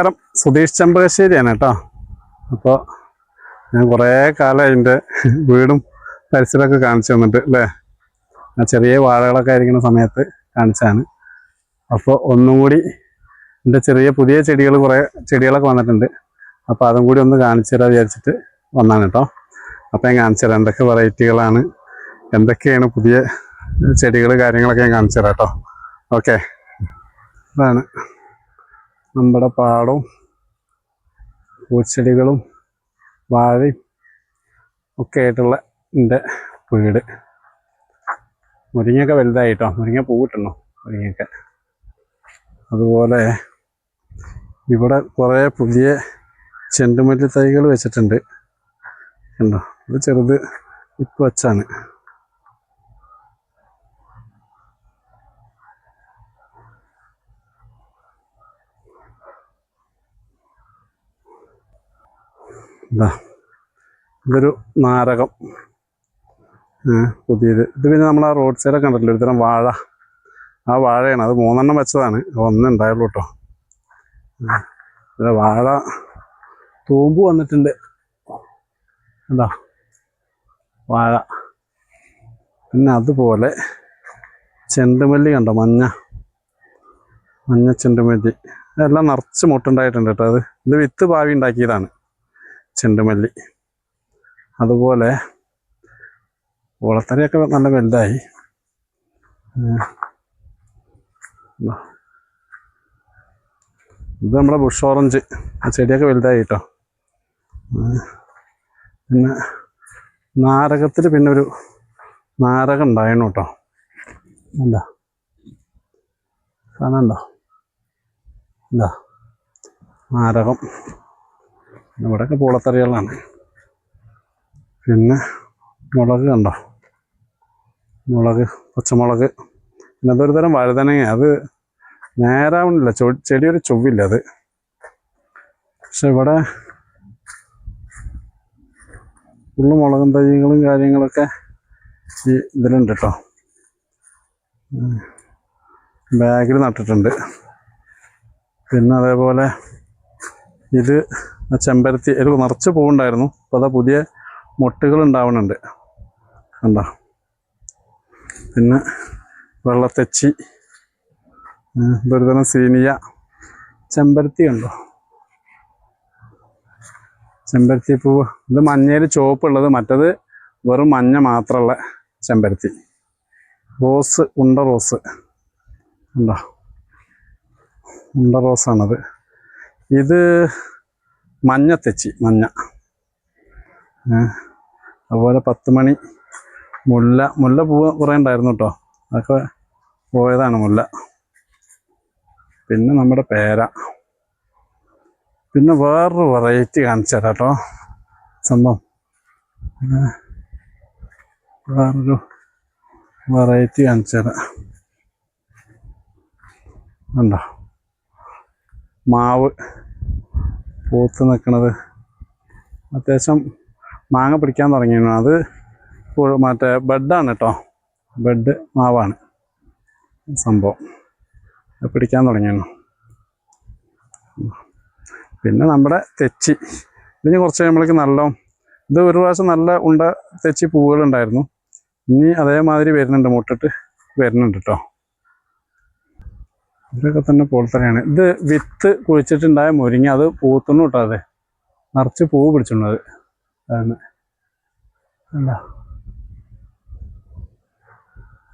നമസ്കാരം. സുധീഷ് ചെമ്പകശ്ശേരിയാണ് കേട്ടോ. അപ്പോൾ ഞാൻ കുറേ കാലം അതിന്റെ വീടും പരിസരമൊക്കെ കാണിച്ചു തന്നിട്ട് അല്ലേ? ആ ചെറിയ വാഴകളൊക്കെ ആയിരിക്കുന്ന സമയത്ത് കാണിച്ചാണ് അപ്പോൾ ഒന്നും കൂടി എന്റെ ചെറിയ പുതിയ ചെടികൾ കുറേ ചെടികളൊക്കെ വന്നിട്ടുണ്ട്. അപ്പോൾ അതും കൂടി ഒന്ന് കാണിച്ചു തരാൻ വിചാരിച്ചിട്ട് വന്നാണ് കേട്ടോ. അപ്പോൾ ഞാൻ കാണിച്ചു തരാം. എന്തൊക്കെ വെറൈറ്റികളാണ് എന്തൊക്കെയാണ് പുതിയ ചെടികൾ കാര്യങ്ങളൊക്കെ ഞാൻ കാണിച്ചു തരാം കേട്ടോ. ഓക്കെ. അതാണ്. നമ്മുടെ പാടവും പൂച്ചെടികളും വാഴയും ഒക്കെ ആയിട്ടുള്ള എന്റെ വീട്. മുരിങ്ങയൊക്കെ വലുതായിട്ടോ? മുരിങ്ങ പൂവിട്ടണോ മുരിങ്ങയൊക്കെ. അതുപോലെ ഇവിടെ കുറേ പുതിയ ചെണ്ടുമല്ലി തൈകൾ വെച്ചിട്ടുണ്ട്. കണ്ടോ? ഇത് ചെറുത് ഇപ്പം വച്ചാണ്. ഇതാ ഇതൊരു നാരകം. പുതിയത്. ഇത് പിന്നെ നമ്മൾ ആ റോഡ് സൈഡൊക്കെ കണ്ടല്ലോ ഒരുതരം വാഴ. ആ വാഴയാണ്. അത് മൂന്നെണ്ണം വെച്ചതാണ്. ഒന്നേ ഉണ്ടായുള്ളൂ കേട്ടോ. വാഴ തൂമ്പ് വന്നിട്ടുണ്ട്. എന്താ വാഴ. പിന്നെ അതുപോലെ ചെണ്ടുമല്ലി കണ്ടോ? മഞ്ഞ. മഞ്ഞ ചെണ്ടുമല്ലി. എല്ലാം നിറച്ച് മുട്ടുണ്ടായിട്ടുണ്ട് കേട്ടോ അത് ഇത് വിത്ത് ഭാവി ഉണ്ടാക്കിയതാണ്. ചെണ്ടുമല്ലി. അതുപോലെ വളത്തരയൊക്കെ നല്ല വലുതായി. ഇതാ. നമ്മുടെ ബുഷ് ഓറഞ്ച്. ആ ചെടിയൊക്കെ വലുതായി കേട്ടോ. പിന്നെ നാരകത്തിൽ പിന്നെ ഒരു നാരകം ഉണ്ടായിരുന്നു കേട്ടോ. എന്താ കാണണ്ടോ എന്താ നാരകം. ഇവിടെയൊക്കെ പൂളത്തറികളാണ്. പിന്നെ മുളക് കണ്ടോ? മുളക് പച്ചമുളക്. പിന്നെ അതൊരു തരം വഴുതനങ്ങ. അത് നേരാവണില്ല. ചൊ ചെടിയൊരു ചൊവ്വില്ല അത്. പക്ഷെ ഇവിടെ ഫുള്ള് മുളകും തൈകളും കാര്യങ്ങളൊക്കെ ഈ ഇതിലുണ്ട് കേട്ടോ. ബാഗിൽ നട്ടിട്ടുണ്ട്. പിന്നെ അതേപോലെ ഇത് ചെമ്പരത്തി ഒരു നിറച്ച് പൂവുണ്ടായിരുന്നു. അപ്പോൾ അതാ പുതിയ മുട്ടുകൾ ഉണ്ടാവുന്നുണ്ട് കണ്ടോ? പിന്നെ വെള്ളത്തെച്ചി ഇതൊരു സീനിയ ചെമ്പരത്തി ഉണ്ടോ ചെമ്പരത്തി പൂവ് ഇത് മഞ്ഞയിൽ ചുവപ്പുള്ളത് മറ്റത് വെറും മഞ്ഞ മാത്രമുള്ള ചെമ്പരത്തി. റോസ് ഉണ്ട റോസ്. ഉണ്ടോ ഉണ്ട റോസാണത്. ഇത് മഞ്ഞ തെച്ചി മഞ്ഞ. അതുപോലെ പത്ത് മണി മുല്ല മുല്ല പൂവ് കുറേ ഉണ്ടായിരുന്നു കേട്ടോ. അതൊക്കെ പോയതാണ് മുല്ല. പിന്നെ നമ്മുടെ പേര. പിന്നെ വേറൊരു വെറൈറ്റി കാണിച്ചു തരാം കേട്ടോ. സംഭവം. വേറൊരു വെറൈറ്റി കാണിച്ചു തരാം. ഉണ്ടോ മാവ്. പൂത്ത് നിൽക്കണത് അത്യാവശ്യം മാങ്ങ പിടിക്കാൻ തുടങ്ങിയിരുന്നു. അത് മറ്റേ ബെഡാണ് കേട്ടോ ബെഡ് മാവാണ്. സംഭവം. പിടിക്കാൻ തുടങ്ങിയിരുന്നു. പിന്നെ നമ്മുടെ തെച്ചി. ഇതിന് കുറച്ച് കഴിയുമ്പോഴേക്ക് നല്ല ഇത് ഒരു പ്രാവശ്യം നല്ല ഉണ്ട തെച്ചി പൂവുകളുണ്ടായിരുന്നു. ഇനി അതേമാതിരി വരുന്നുണ്ട് മുട്ടിട്ട് വരുന്നുണ്ട് കേട്ടോ ഇതൊക്കെ തന്നെ പോൾത്തറയാണ് ഇത് വിത്ത് കുഴിച്ചിട്ടുണ്ടായ മുരിങ്ങ അത് പൂത്തുന്നു കേട്ടോ അതെ. നിറച്ച് പൂവ് പിടിച്ചിട്ടുണ്ട് അതാണ്. അല്ല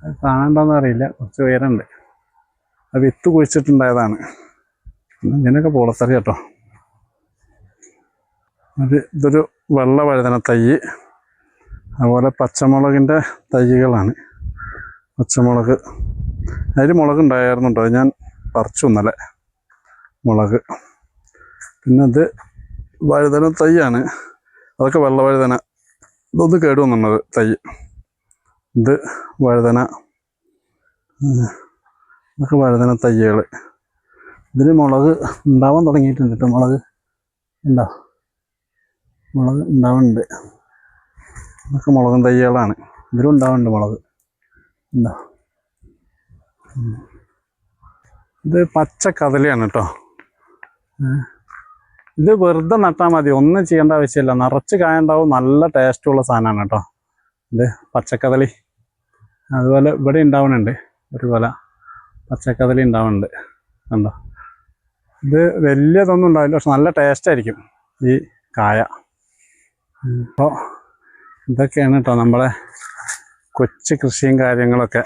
അത് അറിയില്ല. കുറച്ച് ഉയരണ്ട് ആ വിത്ത് കുഴിച്ചിട്ടുണ്ടായതാണ്. ഇങ്ങനെയൊക്കെ പോളത്തറി കേട്ടോ. അത് ഇതൊരു വെള്ള വഴുതന തൈ. അതുപോലെ പച്ചമുളകിന്റെ തൈകളാണ്. പച്ചമുളക്. അതിൽ മുളക് ഉണ്ടായിരുന്നു ഞാൻ പറിച്ചു ഇന്നലെ മുളക്. പിന്നെ ഇത് വഴുതന തൈയാണ്. അതൊക്കെ വെള്ള വഴുതന. ഇതൊന്ന് കേടു തൈ. ഇത് വഴുതന. ഇതൊക്കെ വഴുതന തൈകൾ ഇതിൽ മുളക് ഉണ്ടാവാൻ തുടങ്ങിയിട്ടുണ്ട് കേട്ടോ. മുളക് ഉണ്ടോ? മുളക് ഉണ്ടാവുന്നുണ്ട്. ഇതൊക്കെ മുളകും തൈകളാണ്. ഇതിലും ഉണ്ടാവുന്നുണ്ട് മുളക്. ഉണ്ടോ. ഇത് പച്ച കദളിയാണ് കേട്ടോ. ഇത് വെറുതെ നട്ടാൽ മതി. ഒന്നും ചെയ്യേണ്ട ആവശ്യമില്ല. നിറച്ച് കായ ഉണ്ടാവും. നല്ല ടേസ്റ്റുള്ള സാധനമാണ് കേട്ടോ. ഇത് പച്ചക്കദളി. അതുപോലെ ഇവിടെ ഉണ്ടാവുന്നുണ്ട്. ഒരു കൊല പച്ചക്കദളി ഉണ്ടാവുന്നുണ്ട്. കണ്ടോ? ഇത് വലിയതൊന്നും ഉണ്ടാവില്ല. പക്ഷെ നല്ല ടേസ്റ്റ് ആയിരിക്കും ഈ കായ. അപ്പോൾ ഇതൊക്കെയാണ് കേട്ടോ നമ്മളെ കൊച്ചു കൃഷിയും കാര്യങ്ങളൊക്കെ.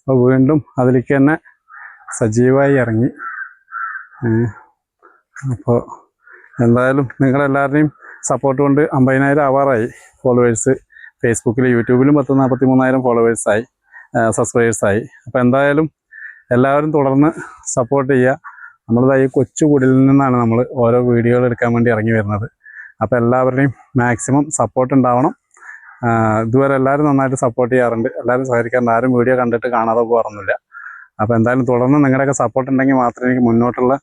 അപ്പോൾ വീണ്ടും അതിലേക്ക് തന്നെ സജീവമായി ഇറങ്ങി. അപ്പോൾ എന്തായാലും നിങ്ങളെല്ലാവരുടെയും സപ്പോർട്ട് കൊണ്ട് അമ്പതിനായിരം ആവാറായി ഫോളോവേഴ്സ് ഫേസ്ബുക്കിൽ യൂട്യൂബിലും പത്ത് നാൽപ്പത്തി മൂന്നായിരം ഫോളോവേഴ്സായി സബ്സ്ക്രൈബേഴ്സായി അപ്പോൾ എന്തായാലും എല്ലാവരും തുടർന്ന് സപ്പോർട്ട് ചെയ്യുക. നമ്മളിതാ ഈ കൊച്ചു കുടിലിൽ നിന്നാണ് നമ്മൾ ഓരോ വീഡിയോകൾ എടുക്കാൻ വേണ്ടി ഇറങ്ങി വരുന്നത്. അപ്പോൾ എല്ലാവരുടെയും മാക്സിമം സപ്പോർട്ട് ഉണ്ടാവണം. ഇതുവരെ എല്ലാവരും നന്നായിട്ട് സപ്പോർട്ട് ചെയ്യാറുണ്ട്. എല്ലാവരും സഹകരിക്കാറുണ്ട്. ആരും വീഡിയോ കണ്ടിട്ട് കാണാതെ പോകാറൊന്നുമില്ല. അപ്പോൾ എന്തായാലും തുടർന്ന് നിങ്ങളുടെയൊക്കെ സപ്പോർട്ട് ഉണ്ടെങ്കിൽ മാത്രമേ എനിക്ക് മുന്നോട്ടുള്ള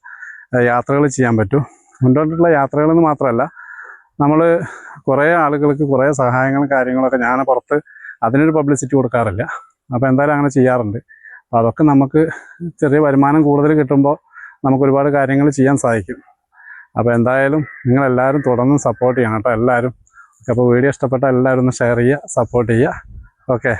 യാത്രകൾ ചെയ്യാൻ പറ്റൂ. മുന്നോട്ടുള്ള യാത്രകളെന്ന് മാത്രമല്ല നമ്മൾ കുറേ ആളുകൾക്ക് കുറേ സഹായങ്ങളും കാര്യങ്ങളൊക്കെ ഞാൻ പുറത്ത് അതിനൊരു പബ്ലിസിറ്റി കൊടുക്കാറില്ല. അപ്പോൾ എന്തായാലും അങ്ങനെ ചെയ്യാറുണ്ട്. അപ്പോൾ അതൊക്കെ നമുക്ക് ചെറിയ വരുമാനം കൂടുതൽ കിട്ടുമ്പോൾ നമുക്ക് ഒരുപാട് കാര്യങ്ങൾ ചെയ്യാൻ സാധിക്കും. അപ്പോൾ എന്തായാലും നിങ്ങളെല്ലാവരും തുടർന്നും സപ്പോർട്ട് ചെയ്യണം കേട്ടോ എല്ലാവരും. അപ്പോൾ വീഡിയോ ഇഷ്ടപ്പെട്ട എല്ലാവരും ഒന്ന് ഷെയർ ചെയ്യുക സപ്പോർട്ട് ചെയ്യുക. ഓക്കെ